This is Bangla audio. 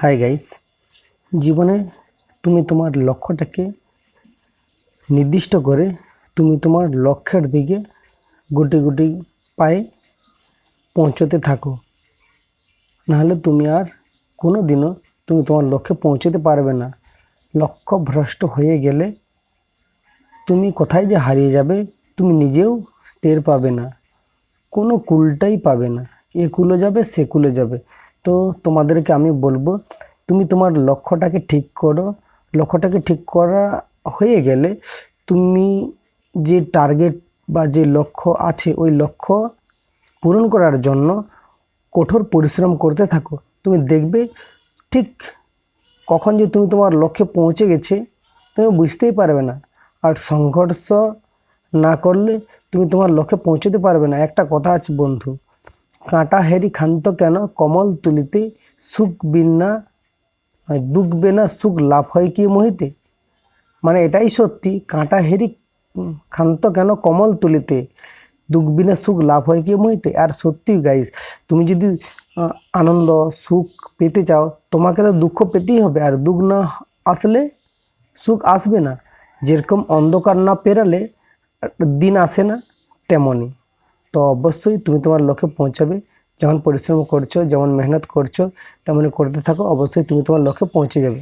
হাই গাইস জীবনে তুমি তোমার লক্ষ্যটাকে নির্দিষ্ট করে তুমি তোমার লক্ষ্যের দিকে গুটি গুটি পায়ে পৌঁছতে থাকো। নাহলে তুমি আর কোনো দিনও তুমি তোমার লক্ষ্যে পৌঁছতে পারবে না। লক্ষ্য ভ্রষ্ট হয়ে গেলে তুমি কোথায় যে হারিয়ে যাবে তুমি নিজেও টের পাবে না। কোনো কুলটাই পাবে না। এ কুলে যাবে, সে কুলে যাবে। তো তোমাদেরকে আমি বলব, তুমি তোমার লক্ষ্যটাকে ঠিক করো। লক্ষ্যটাকে ঠিক করা হয়ে গেলে তুমি যে টার্গেট বা যে লক্ষ্য আছে, ওই লক্ষ্য পূরণ করার জন্য কঠোর পরিশ্রম করতে থাকো। তুমি দেখবে ঠিক কখন যে তুমি তোমার লক্ষ্যে পৌঁছে গেছে, তুমি বুঝতেই পারবে না। আর সংঘর্ষ না করলে তুমি তোমার লক্ষ্যে পৌঁছতে পারবে না। একটা কথা আছে বন্ধু কাঁটা হেরি খান্ত কেন? কমল তুলিতে সুখ বিনা দুঃখ বেনা, সুখ লাভ হয় কি মোহিতে? মানে এটাই সত্যি, কাঁটা হেরি খান্ত কেন? কমল তুলিতে দুঃখ বিনা, সুখ লাভ হয় কি মোহিতে? আর সত্যি গাইস তুমি যদি আনন্দ, সুখ পেতে চাও, তোমাকে তো দুঃখ পেতেই হবে। আর দুঃখ না আসলে সুখ আসবে না। যেরকম অন্ধকার না পেরালে, দিন আসে না, তেমনই। তো অবশ্যই তুমি তোমার লক্ষ্যে পৌঁছাবে। যেমন পরিশ্রম করছ, যেমন মেহনত করছ, তেমনই করতে থাকো। অবশ্যই তুমি তোমার লক্ষ্যে পৌঁছে যাবে।